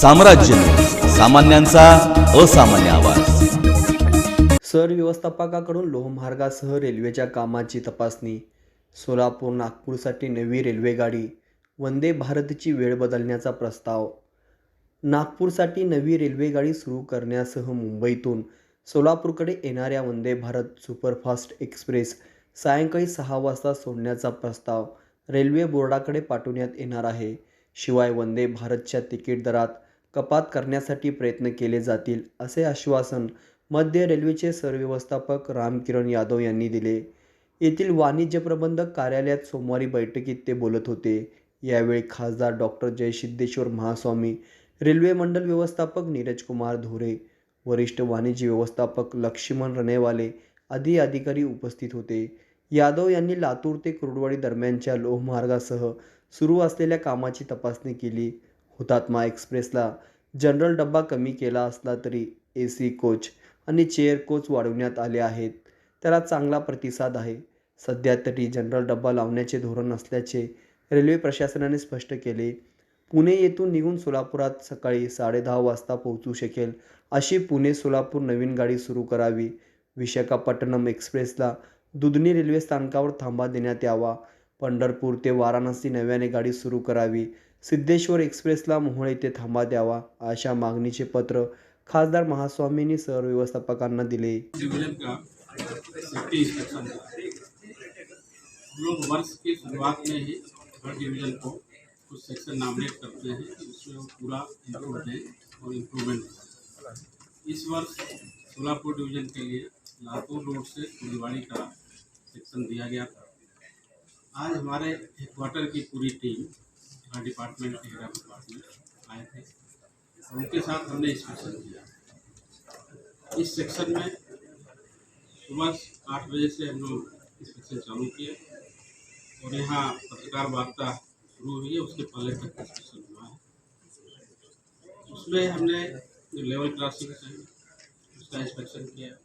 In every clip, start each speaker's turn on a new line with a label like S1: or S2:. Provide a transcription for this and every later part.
S1: साम्राज्य. सामान्यांचा असामान्य आवाज.
S2: सर व्यवस्थापकाकडून लोहमार्गासह रेल्वेच्या कामाची तपासणी सोलापूर नागपूरसाठी नवी रेल्वेगाडी वंदे भारतची वेळ बदलण्याचा प्रस्ताव नागपूरसाठी नवी रेल्वेगाडी सुरू करण्यासह मुंबईतून सोलापूरकडे येणाऱ्या वंदे भारत सुपरफास्ट एक्सप्रेस सायंकाळी सहा वाजता सोडण्याचा प्रस्ताव रेल्वे बोर्डाकडे पाठवण्यात येणार आहे. शिवाय वंदे भारतच्या तिकीट दरात कपात करण्यासाठी प्रयत्न केले जातील असे आश्वासन मध्य रेल्वेचे सरव्यवस्थापक रामकिरण यादव यांनी दिले. येथील वाणिज्य प्रबंधक कार्यालयात सोमवारी बैठकीत ते बोलत होते. यावेळी खासदार डॉक्टर जयसिद्धेश्वर महास्वामी रेल्वे मंडल व्यवस्थापक नीरज कुमार धोरे वरिष्ठ वाणिज्य व्यवस्थापक लक्ष्मण रनेवाले आदी अधिकारी उपस्थित होते. यादव यांनी लातूर ते कुर्डवाडी दरम्यानच्या लोहमार्गासह सुरू असलेल्या कामाची तपासणी केली. हुतात्मा एक्सप्रेसला जनरल डब्बा कमी केला असला तरी ए सी कोच आणि चेअर कोच वाढवण्यात आले आहेत. त्याला चांगला प्रतिसाद आहे. सध्या तरी जनरल डब्बा लावण्याचे धोरण असल्याचे रेल्वे प्रशासनाने स्पष्ट केले. पुणे येथून निघून सोलापुरात सकाळी साडेदहा वाजता पोहोचू शकेल अशी पुणे सोलापूर नवीन गाडी सुरू करावी. विशाखापट्टणम एक्सप्रेसला दुधनी रेल्वे स्थानकावर थांबा देण्यात यावा. पंढरपूर ते वाराणसी नव्याने गाडी सुरू करावी. सिद्धेश्वर एक्सप्रेसला मोहोळ येथे थांबा द्यावा, अशा मागणीचे पत्र खासदार महास्वामींनी शहर व्यवस्थापकांना दिले.
S3: लोग वर्ष की शुरुआत में ही हर डिवीज़न को कुछ सेक्शन नामिनेट करते हैं जिसमें वो पूरा इनपुट दें और इम्प्रूवमेंट इस वर्ष सोलापुर डिवीज़न के लिए लातूर रोड से फुलवाड़ी का सेक्शन दिया गया था। आज हमारे हेडक्वार्टर की पूरी टीम डिपार्टमेंट ऑफ़ डिपार्टमेंट आए थे। उनके साथ हमने इंस्पेक्शन किया। इस सेक्शन में सुबह आठ बजे से हम लोग इंस्पेक्शन चालू किए और यहाँ पत्रकार वार्ता शुरू हुई है, उसके पहले तक इंस्पेक्शन हुआ है। उसमें हमने जो लेवल क्रॉसिंग्स हैं, उसका इंस्पेक्शन किया।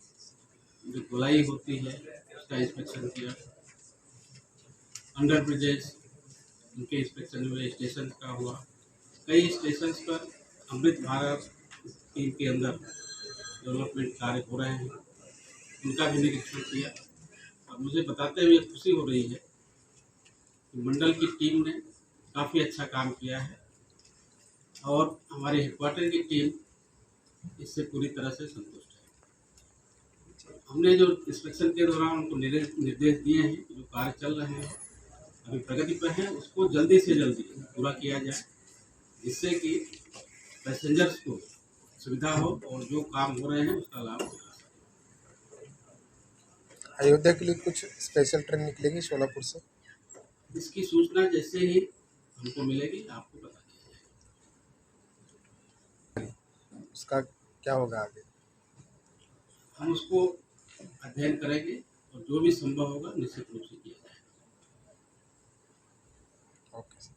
S3: जो गोलाई होती है, उसका इंस्पेक्शन किया। अंडर ब्रिजेस उनके इंस्पेक्शन हुए स्टेशन का हुआ। कई स्टेशन पर अमृत भारत स्कीम के अंदर डेवलपमेंट कार्य हो रहे हैं। उनका भी निरीक्षण किया। और मुझे बताते हुए खुशी हो रही है कि मंडल की टीम ने काफ़ी अच्छा काम किया है। और हमारे हेडक्वार्टर की टीम इससे पूरी तरह से संतुष्ट है। हमने जो इंस्पेक्शन के दौरान उनको निर्देश दिए हैं, जो कार्य चल रहे हैं अभी प्रगति पर है उसको जल्दी से जल्दी पूरा किया जाए जिससे कि पैसेंजर्स को सुविधा हो और जो काम हो रहे हैं उसका लाभ
S4: अयोध्या के लिए कुछ स्पेशल ट्रेन निकलेगी सोलापुर से?
S3: इसकी सूचना जैसे ही हमको मिलेगी आपको बता दिया जाएगा।
S4: उसका क्या होगा आगे?
S3: हम उसको अध्ययन करेंगे और जो भी संभव होगा निश्चित रूप से किया
S4: Okay.